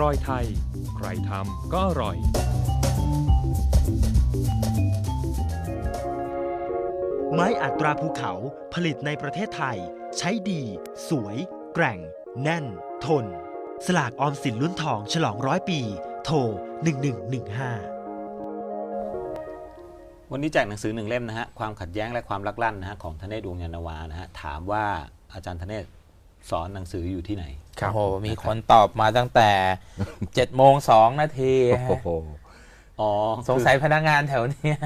รอยไทย ใครทำก็อร่อยไม้อัตราภูเขาผลิตในประเทศไทย ใช้ดี สวย แกร่ง แน่น ทน สลากออมสินลุ้นทองฉลองร้อยปี โทร 1115 วันนี้แจกหนังสือหนึ่งเล่มนะฮะ ความขัดแย้งและความรักลั่นนะฮะของธเนศดวงยานนาวานะฮะ ถามว่าอาจารย์ธเนศ สอนหนังสืออยู่ที่ไหน ครับโอ้โหมีคนตอบมาตั้งแต่7จ็ดโมงสองนาทีฮะโอ้โห อ๋อสงสัยพนักงานแถวเนี้ย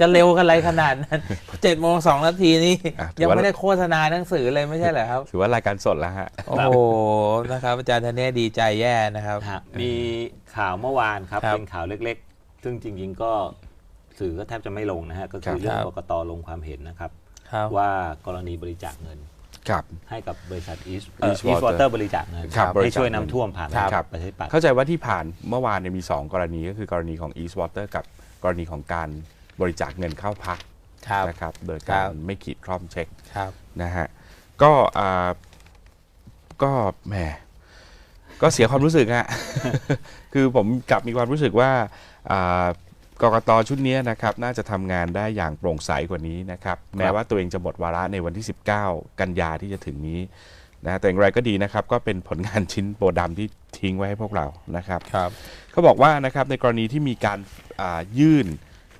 จะเร็วกันอะไรขนาดนั้นเจ็ดโมงสองนาทีนี่อะถือว่ายั ยังไม่ได้โฆษณาหนังสือเลยไม่ใช่เหรอครับ ถือว่ารายการสดแล้วฮะ โอ้โหนะครับ อาจารย์ธเนศดีใจแย่นะครับ ฮะมีข่าวเมื่อวานครับ ครับเป็นข่าวเล็กๆ ซึ่งจริงๆก็สื่อก็แทบจะไม่ลงนะฮะ ก็คือครับเรื่องครับ กกตลงความเห็นนะครับ ครับว่ากรณีบริจาคเงิน ครับ ให้กับบริษัท East East East Water Water บริจาคเงินครับบริให้จาคช่วยเงินน้ำท่วมผ่านครับ ประชาธิปัตย์ เข้าใจว่าที่ผ่านเมื่อวานเนี่ยมี 2 กรณีก็คือกรณีของ East Water กับกรณีของการบริจาคเงินเข้าพักครับ นะครับ โดยครัการบไม่ขีดคร่อมเช็ค ครับ นะฮะก็อ่าก็แหมก็เสียความรู้สึกฮะ คือผมกลับมีความรู้สึกว่าอ่า กกตชุดนี้นะครับน่าจะทำงานได้อย่างโปร่งใสกว่านี้นะครับแม้ว่าตัวเองจะหมดวาระในวันที่ 19 กันยาที่จะถึงนี้นะแต่อย่างไรก็ดีนะครับก็เป็นผลงานชิ้นโปรดำที่ทิ้งไว้ให้พวกเรานะครับครับเขาบอกว่านะครับในกรณีที่มีการอ่ายื่น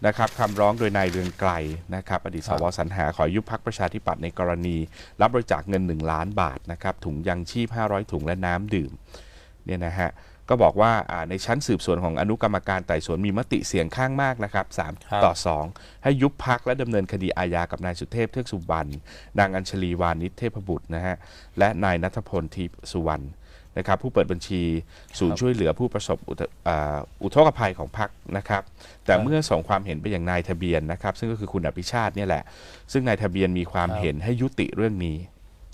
นะครับคำร้องโดยนายเรืองไกลนะครับอดีตสวสรรหาขอยุบพักประชาธิปัตย์ในกรณี รับบริจาคเงิน 1 ล้านบาทนะครับถุงยังชีพ 500 ถุงและน้ำดื่มเนี่ยนะฮะ ก็บอกว่าอ่าในชั้นสืบสวนของอนุกรรมการไต่สวนมีมติเสียงข้างมากนะครับครับ3ต่อ 2 ให้ยุบพักและดำเนินคดีอาญากับนายสุเทพเทือกสุบรรณนางอัญชลีวานิชเทพบุตรนะฮะและนายนัทพลทิพย์สุวรรณนะครับผู้เปิดบัญชีศูนย์ช่วยเหลือผู้ประสบอุทอ่าอุทกภัยของพรรคนะครับ แต่ครับเมื่อส่งความเห็นไปอย่างนายทะเบียนนะครับ ซึ่งก็คือคุณอภิชาติเนี่ยแหละ ซึ่งนายทะเบียนมีความครับเห็นให้ยุติเรื่องนี้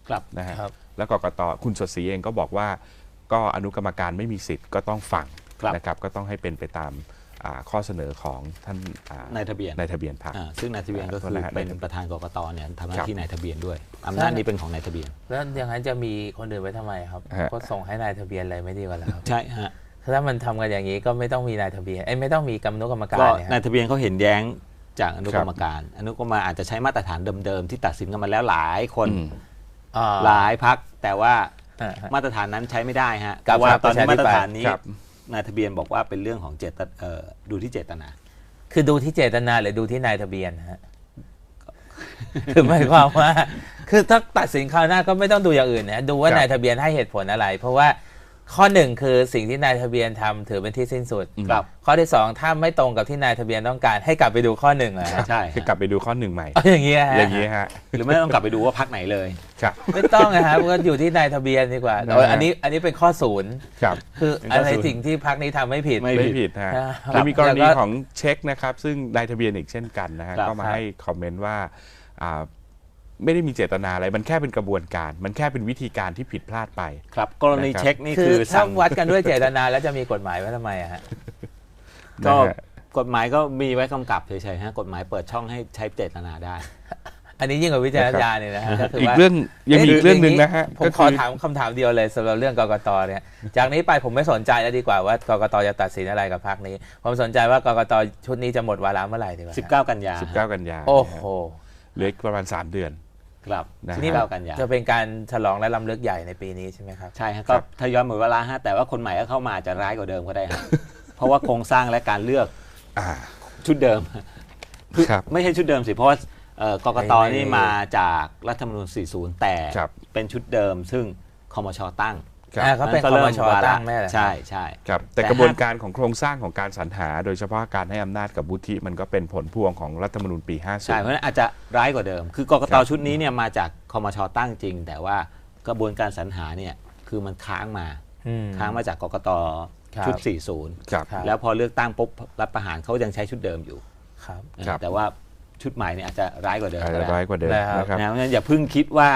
ครับนะฮะครับแล้วกกตคุณสดศรีเองก็บอกว่า ก็อนุกรรมการไม่มีสิทธิ์ก็ต้องฟังครับนะครับก็ต้องให้เป็นไปตามอ่าข้อเสนอของท่านอ่านายทะเบียนนายทะเบียนพรรคอ่าซึ่งนายทะเบียนก็อ่าคือโทษนะฮะเป็นประธานกกตเนี่ยทำหน้าครับที่นายทะเบียนด้วยอำนาจนี้เป็นของนายทะเบียน แล้วอย่างนั้นจะมีคนอื่นไว้ทำไมครับฮะก็ส่งให้นายทะเบียนเลยไม่ดีกว่าแล้วครับใช่ฮะถ้ามันทำกันอย่างนี้ก็ไม่ต้องมีนายทะเบียนเอ้ยไม่ต้องมีกรรมนุกรรมการก็เนี่ยนายฮะทะเบียนเขาเห็นแย้งจากอนุคกรัรบรมการ อนุกรรมการอาจจะใช้มาตรฐานเดิมๆที่ตัดสินกันมาแล้วหลายคนอืมอ่าหลายพักแต่ว่าอ่าฮะ มาตรฐานนั้นใช้ไม่ได้ฮะเพกับราะว่าพรรคตอนนี้ประชาธิปัตย์มาตรฐานนี้ครับนายทะเบียนบอกว่าเป็นเรื่องของเจตเอ่อดูที่เจตนา คือดูที่เจตนาหรือดูที่นายทะเบียนฮะคือหมายความว่า คือถ้าตัดสินคราวหน้าก็ไม่ต้องดูอย่างอื่นนะดูว่าครับนายทะเบียนให้เหตุผลอะไร เพราะว่า ข้อหนึ่งคือสิ่งที่นายทะเบียนทำถือเป็นที่สิ้นสุดครับ ข้อที่สองถ้าไม่ตรงกับที่นายทะเบียนต้องการให้กลับไปดูข้อหนึ่งอะฮะใช่คือกลับไปดูข้อหนึ่งใหม่เอาอย่างเงี้ยฮะอย่างนี้ฮะหรือไม่ต้องกลับไปดูว่าพักไหนเลยครับไม่ต้องนะครับก็อยู่ที่นายทะเบียนดีกว่านะฮะโดยอันนี้อันนี้เป็นข้อศูนย์ครับคือเป็นข้อะอไรศูนย์สิ่งที่พักนี้ทำไม่ผิดไม่ไม่ผิดฮะครับจะมีกรณีแล้วก็ของเช็คนะครับ ซึ่งนายทะเบียนอีกเช่นกันนะฮะครับก็มาครับให้คอมเมนต์ว่าอ่า ไม่ได้มีเจตนาอะไร มันแค่เป็นกระบวนการ มันแค่เป็นวิธีการที่ผิดพลาดไป ครับ กรณีนะครับ เช็คนี่คืคืออถ้าสั่งวัดกันด้วยเจตนาแล้วจะมีกฎหมายไว้ทำไมอะฮะ ก็นะฮะ กฎหมายก็มีไว้กำกับเฉยๆฮะกฎหมายเปิดช่องให้ใช้เจตนาได้ อันนี้ยิ่งกว่าวิจารณญาณเนี่ยนะฮะก็คืออีกว่า เรื่องยังมีอีกเรื่องหนึ่งนะฮะผมก็ขอคือ ถามคำถามเดียวเลยสำหรับเรื่องกกตเนี่ย จากนี้ไปผมไม่สนใจแล้วดีกว่าว่ากกตจะตัดสินอะไรกับพรรคนี้ ผมสนใจว่ากกตชุดนี้จะหมดวาระเมื่อไหร่ดีกว่า19 กันยา19 กันยาโอ้โห เหลืออีกประมาณ 3 เดือน ครับนะฮะ19กันยาจะเป็นการฉลองและลำลึกใหญ่ในปีนี้ใช่ไหมครับ ใช่ฮะก็ทยอยหมดเวลาฮะแต่ว่าคนใหม่ก็เข้ามาอาจจะร้ายกว่าเดิมก็ได้ฮะ เพราะว่าโครงสร้างและการเลือกอ่า ชุดเดิมครับไม่ใช่ชุดเดิมสิเพราะว่าเอ่อกกตไม่ไม่ นี่มาจากรัฐธรรมนูญ40 แต่ครับ เป็นชุดเดิม ซึ่งคมชตั้งครับ อ่าเขาเป็นก็คอริ่มชวาระตั้งแน่แหละใช่ใช่ครับแต่แต่กระบวนการของโครงสร้างของการสรรหา โดยเฉพาะการให้อำนาจกับวุฒิมันก็เป็นผลพวงของรัฐธรรมนูญปี50ใช่เพราะฉะนั้นอาจจะร้ายกว่าเดิม คือกกคตรับชุดนี้เนี่ยมาจากคมชตั้งจริง แต่ว่ากระบวนการสรรหาเนี่ยคือมันค้างมาอืมค้างมาจากกกตครับชุดครับครับ40 แล้วพอเลือกตั้งปุ๊บรับประหารเขายังใช้ชุดเดิมอยู่ครับครับแต่ว่า ชุดใหม่เนี่ยอาจจะร้ายกว่าเดิมอาจก็จะได้ ร้ายกว่าเดิมนะครับ นะครับ นะเพราะฉะนั้นอย่าเพิ่งคิดว่า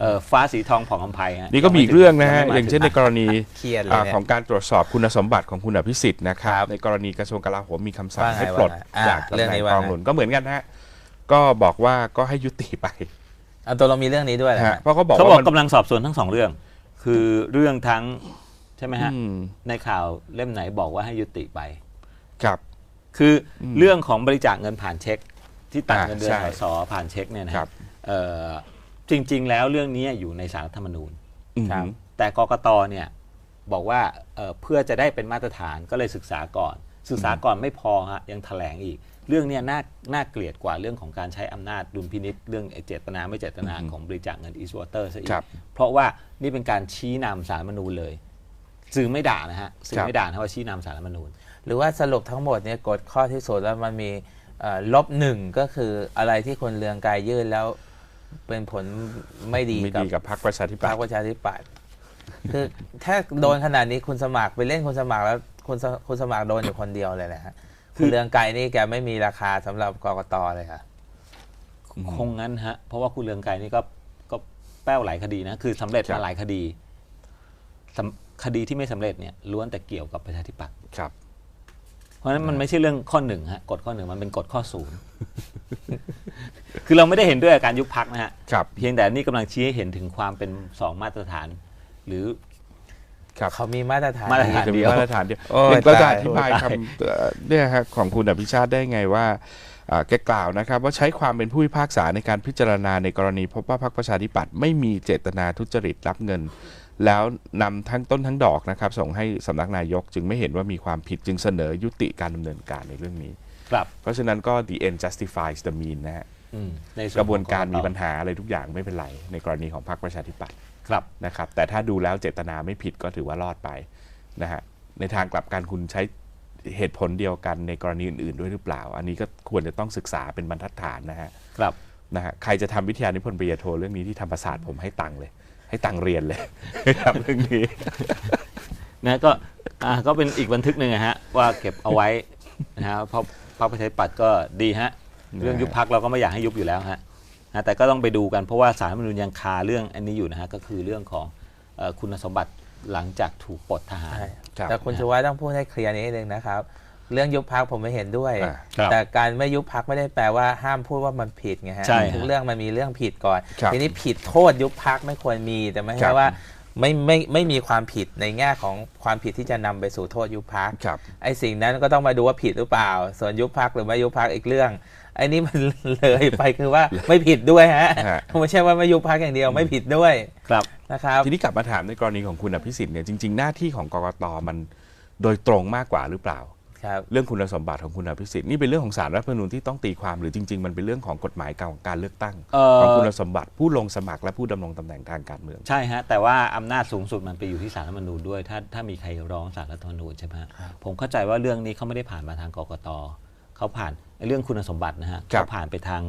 เอ่อฟ้าสีทองผ่องอำไพฮะนี่ก็มีอีกเรื่องนะฮะงไม่มอย่างเช่นในกรณีเครียดเลยอ่าเนี่ย ของการตรวจสอบคุณสมบัติของคุณอภิสิทธิ์นะครับครับในกรณีกระทรวงกลาโหมมีคำสั่งว่าไงให้ปลดว่าไงอ่าจากตำเรื่องแหน่นี้งว่า กองไงหนุนก็เหมือนกันฮะก็บอกว่าก็ให้ยุติไปเอาตัวเรามีเรื่องนี้ด้วยนะฮะฮะเพราะเขาบอกเขาบอว่ากมันกำลังสอบสวนทั้งสองเรื่อง คือเรื่องทั้งใช่ไหมฮะ อืมในข่าวเล่มไหนบอกว่าให้ยุติไป ครับ คืออมเรื่องของบริจาคเงินผ่านเช็ค ที่ตัดอ่าเงินเดือนใช่สสผ่านเช็คเนี่ยนะคครัรับบเอ่อจริง ๆ แล้วเรื่องนี้อยู่ในสารรัฐธรรมนูญอืมครับแต่กกตเนี่ยบอกว่าเอ่อเพื่อจะได้เป็นมาตรฐานก็เลยศึกษาก่อน ศึกษาก่อนไม่พอฮะยังแถลงอีก เรื่องเนี้ยน่าน่าเกลียดกว่าเรื่องของการใช้อำนาจดุลพินิษเรื่องไอ้เจตนาไม่เจตนาของบริจาคเงินอีสวอเตอร์ซะอีครักบเพราะว่านี่เป็นการชี้นำสารรัฐธรรมนูญเลยสื่อไม่ด่านะฮะสื่อครับไม่ด่านะว่าชี้นำสารรัฐธรรมนูญ หรือว่าสรุปทั้งหมดเนี่ยกฎข้อที่สุดแล้วมันมีเอ่อ ลบหนึ่งก็คืออะไรที่คนเรืองกายยื่นแล้วเป็นผลไม่ดีไม่กับดีกับพรรคประชาธิพปัรตรคย์ประชาธิปัตย์คือถ้าโดนขนาดนี้คุณสมัครไปเล่นคุณสมัครแล้วคุณสคุณสมัครโดนอยู่คนเดียวเลยนะฮะคุณเรืองไกรนี่แกไม่มีราคาสำหรับกกตเลยค่ะคงงั้นฮะ เพราะว่าคุณเรืองไกรนี่ก็ก็แป้วหลายคดีนะ คือสำเร็จครัมาบหลายคดีสำคดีที่ไม่สำเร็จเนี่ยล้วนแต่เกี่ยวกับประชาธิปัตย์ครับเพ ราะฉะนั้นมันไม่ใช่เรื่องข้อหนึ่งฮะกฎข้อหนึ่งมันเป็นกฎข้อศูนย์คือเราไม่ได้เห็นด้วยกับการยุบพักนะฮะครับ เพียงแต่นี่กำลังชี้ให้เห็นถึงความเป็นสองมาตรฐาน หรือครับเขามีมาตรฐานมาตรฐานจะมีเดียวมาตรฐานเดียวโอ้ยเราจะตายอธิบายโอ้ยคำเอ่อเนี่ยครับของคุณอภิชาติได้ไงว่าอ่าแกกล่าวนะครับว่าใช้ความเป็นผู้พิพากษาในการพิจารณาในกรณีพบว่าพรรคประชาธิปัตย์ไม่มีเจตนาทุจริตรับเงิน แล้วนำทั้งต้นทั้งดอกนะครับส่งให้สำนักนายกจึงไม่เห็นว่ามีความผิดจึงเสนอยุติการดำเนินการในเรื่องนี้ ครับ เพราะฉะนั้นก็ the end justifies the mean นะฮะอืมในส่กระบวนการของมีต่อปัญหาอะไรทุกอย่างไม่เป็นไร ในกรณีของพรรคประชาธิปัตย์ครับนะครับแต่ถ้าดูแล้วเจตนาไม่ผิดก็ถือว่ารอดไปนะฮะในทางกลับกันคุณใช้เหตุผลเดียวกันในกรณีอื่นๆด้วยหรือเปล่า อันนี้ก็ควรจะต้องศึกษาเป็นบรรทัดฐานนะฮะครับนะฮะใครจะทำวิทยานิพนธ์ปริญญาโทเรื่องนี้ที่ธรรมศาสตร์ผมให้ตังค์เลย ให้ตังค์เรียนเลยให้ทำเรื่องนี้นะก็อ่าก็เป็นอีกบันทึกหนึ่งอะฮะว่าเก็บเอาไว้นะฮะเพราะพรรคประชาธิปัตย์ก็ดีฮะเรื่องยุบพักเราก็ไม่อยากให้ยุบอยู่แล้วฮะนะแต่ก็ต้องไปดูกันเพราะว่าสารรัฐธรรมนูญยังคาเรื่องอันนี้อยู่นะฮะก็คือเรื่องของเอ่อคุณสมบัติหลังจากถูกปลดทหารใช่ครับแต่คุณชูวัฒน์ต้องพูดให้เคลียร์นิดนึงนะครับ เรื่องยุบพักผมไม่เห็นด้วย อ่าครับแต่การไม่ยุบพักไม่ได้แปลว่าห้ามพูดว่ามันผิดไงฮะใช่ฮะทุกเรื่องมันมีเรื่องผิดก่อน ครับทีนี้ผิดโทษยุบพักไม่ควรมีแต่ไม่ครัใช่บ ว่าไม่ไม่ไม่มีความผิดในแง่ของความผิดที่จะนำไปสู่โทษยุบพัก ครับ ไอ้สิ่งนั้นก็ต้องมาดูว่าผิดหรือเปล่า ส่วนยุบพักหรือไม่ยุบพักอีกเรื่อง ไอ้นี่มัน เลยไปคือว่าไม่ผิดด้วยฮะฮะ ไม่ใช่ว่าไม่ยุบพักอย่างเดียวไม่ผิดด้วยครับ นะครับ ทีนี้กลับมาถามในกรณีของคุณอภิสิทธิ์เนี่ยจริง ๆ หน้าที่ของกกตมันโดยตรงมากกว่าหรือเปล่าครับ เรื่องคุณสมบัติของคุณอภิสิทธิ์นี่เป็นเรื่องของสารรัฐธรรมนูญที่ต้องตีความหรือจริง ๆ มันเป็นเรื่องของกฎหมายการการเลือกตั้งเอ่อของคุณสมบัติผู้ลงสมัครและผู้ดำรงตำแหน่งทางการเมืองใช่ฮะแต่ว่าอำนาจสูงสุดมันไปอยู่ที่สารรัฐธรรมนูญด้วย ถ้าถ้ามีใครร้องสารรัฐธรรมนูญใช่ไหมฮะผมเข้าใจว่าเรื่องนี้เขาไม่ได้ผ่านมาทางกกตเขาผ่านไอ้เรื่องคุณสมบัตินะฮะครับเขาผ่านไปทาง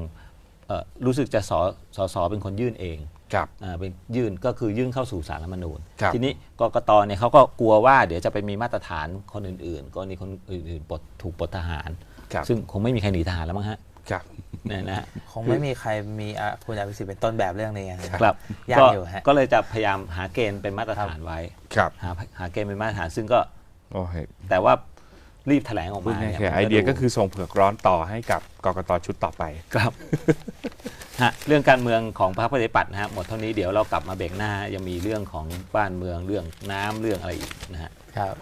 เอ่อรู้สึกจะสสสเป็นคนยื่นเอง ครับอ่าเป็นยื่นก็คือยื่นเข้าสู่สารรัฐธรรมนูญครับทีนี้กกตเนี่ยเขาก็กลัวว่าเดี๋ยวจะไปมีมาตรฐานคนอื่นๆกรณีคนอื่นๆปลดถูกปลดทหารครับซึ่งคงไม่มีใครหนีทหารแล้วมั้งฮะครับเนี่ยนะฮะคงไม่มีใครมีอะคุณอภิสิทธิ์เป็นต้นแบบเรื่องนี้นะครับยากก็อยู่ฮะก็เลยจะพยายามหาเกณฑ์เป็นมาตรฐานไว้ครับหาหาเกณฑ์เป็นมาตรฐานซึ่งก็โอ้ยแต่ว่า รีบแถลงออกพูดมาง่ายเนี่ยๆไอเดียก็คือส่งเผือกร้อนต่อให้กับกกตชุดต่อไป ครับฮะเรื่องการเมืองของพรรคประชาธิปัตย์นะฮะหมดเท่านี้เดี๋ยวเรากลับมาเบรกหน้ายังมีเรื่องของบ้านเมืองเรื่องน้ำเรื่องอะไรอีกนะฮะ ครับ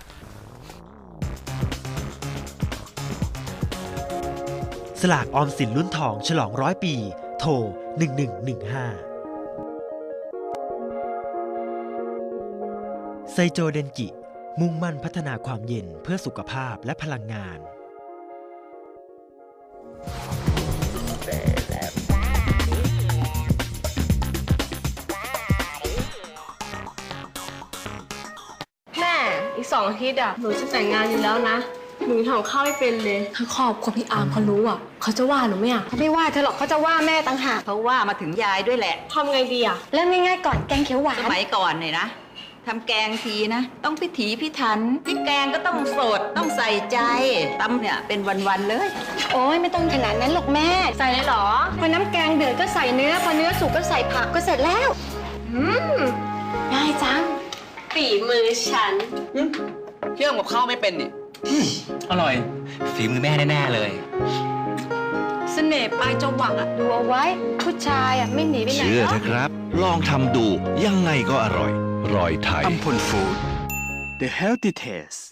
สลากออมสินลุ้นทองฉลองร้อยปี โทร 1115 ไซโจเดนกิ มุ่งมั่นพัฒนาความเย็นเพื่อสุขภาพและพลังงาน แม่อีกสองอาทิตย์อะหนูจะแต่งงานอยู่แล้วนะ หนูทำข้าวไม่เป็นเลยถ้าครอบครัวพี่อาร์มเขารู้อะ เขาจะว่าหนูไหมอะเขาไม่ว่าเธอหรอกเขาจะว่าแม่ต่างหากเขาว่ามาถึงยายด้วยแหละ ทำไงดีอะ เริ่มง่ายๆก่อนแกงเขียวหวาสนมัยก่อนเนี่ยนะ ทำแกงทีนะ ต้องพิถีพิถันพริกแกงก็ต้องสดต้องใส่ใจตำเนี่ยเป็นวันๆเลย โอ้ยไม่ต้องขนาดนั้นหรอกแม่ ใส่เลยเหรอ พอน้ำแกงเดือดก็ใส่เนื้อ พอเนื้อสุกก็ใส่ผักก็เสร็จแล้วอืมง่ายจังฝีมือฉันเรื่องกับข้าวไม่เป็นนี่อร่อย ฝีมือแม่แน่ๆเลยเสน่ห์ปลายจวักอะดูเอาไว้ ผู้ชายอะไม่หนีไปไหนเชื่อหรเถอกอะครับ ลองทำดูยังไงก็อร่อย รอยไทยอัมพลฟูด The Healthy Taste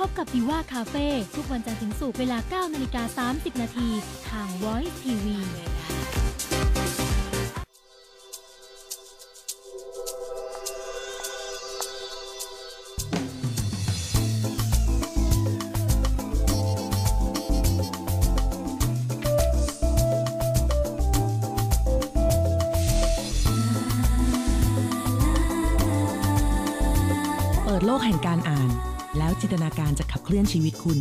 พบกับดีว่าคาเฟ่ทุกวันจันทร์ถึงศุกร์เวลา 9 นาฬิกา 30 นาทีทาง Voice TV เปิดโลกแห่งการ จินตนาการจะขับเคลื่อนชีวิตคุณ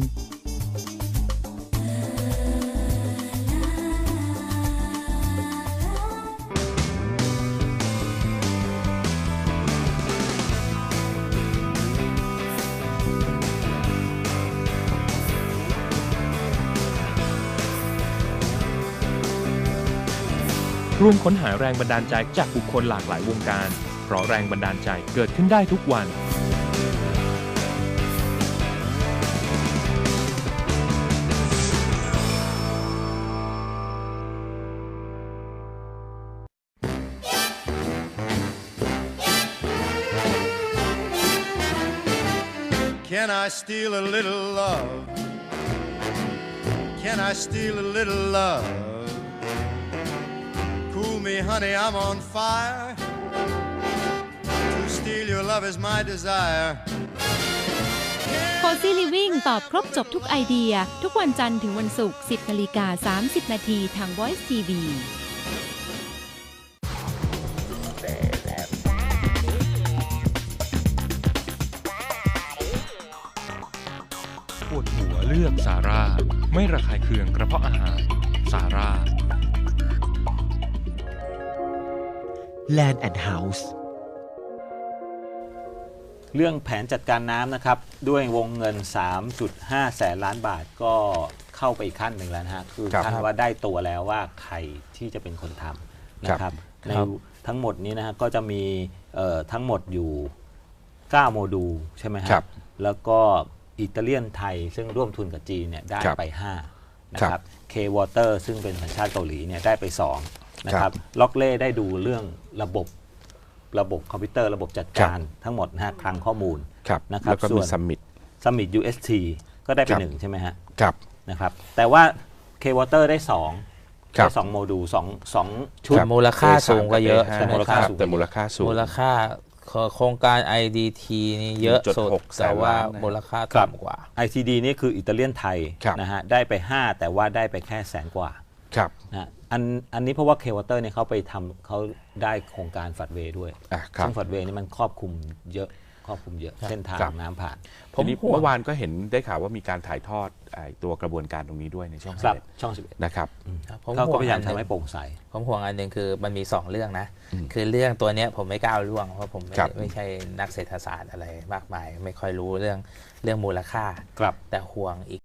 ร่วมค้นหาแรงบันดาลใจจากบุคคลหลากหลายวงการ เพราะแรงบันดาลใจเกิดขึ้นได้ทุกวัน Can I steal a little love? Can I steal a little love? Cool me, honey, I'm on fire. To steal your love is my desire. โคซี่ลิวิ่งตอบครบจบทุกไอเดีย ทุกวันจันทร์ถึงวันศุกร์ 10นาฬิกา30 นาทีทาง Voice TV ไม่ระคายเคืองกระเพาะอาหาร สาร่า Land and House เรื่องแผนจัดการน้ำนะครับ ด้วยวงเงิน 3.5 แสนล้านบาทก็เข้าไปอีกขั้นหนึ่งแล้วนะฮะคือครับขั้นว่าได้ตัวแล้วว่าใครที่จะเป็นคนทำนะครับในทั้งหมดนี้นะฮะก็จะมีเอ่อทั้งหมดอยู่ 9 โมดูลใช่ไหมฮะครับ แล้วก็ อิตาเลียนไทย ซึ่งร่วมทุนกับจีนเนี่ยได้ครับไป 5 นะคครัรับบ K-Water ซึ่งเป็นสัญชาติเกาหลีเนี่ยได้ไป 2 นะครับ ล็อกเล่ได้ดูเรื่องระบบระบบคอมพิวเตอร์ระบบจัดการทั้งหมดนะฮะคลังข้อมูลครับนะครับแล้วก็ส่มีวนซัมมิตสมิธ UST ก็ได้ไปครับหนึ่งใช่ไหมฮะครับนะครับ แต่ว่า K-Water ได้สองครับได้สองโมดูลสองสองชุดชุดมูลค่าสูงกว่าเยอะใช่ใช่ไหมมูลคค่ารับสูงแต่มูลค่าสูงมูลค่า โครงการ IDT นี่เยอะสุด1.6แต่ว่าแสนล้านนะมูลค่าครับต่ำกว่า ICD นี่คืออิตาเลียนไทยครับนะฮะได้ไป 5 แต่ว่าได้ไปแค่แสนกว่าครับนะฮะอันอันนี้เพราะว่า K-Water เนี่ยเขาไปทำเขาได้โครงการฝัดเวย์ด้วยอะครับซึ่งฝัดเวย์นี่มันครอบคลุมเยอะค รอบคลุมเยอะเส้นทางครับน้ำผ่านผมทีนี้ห่วงเมื่อวานก็เห็นได้ข่าวว่ามีการถ่ายทอดไอ้ตัวกระบวนการตรงนี้ด้วยในช่องครับ11ช่อง11นะครับครับผมเขาห่ก็วงพยายามอันหนึ่ทำงให้โปร่งใสผมห่วงอันหนึ่งคือมันมีสองเรื่องนะอืมคือเรื่องตัวเนี้ยผมไม่กล้าเอาล่วงเพราะผมไม่ครับไม่ใช่นักเศรษฐศาสตร์อะไรมากมาย ไม่ค่อยรู้เรื่องเรื่องมูลค่าครับแต่ห่วงอีก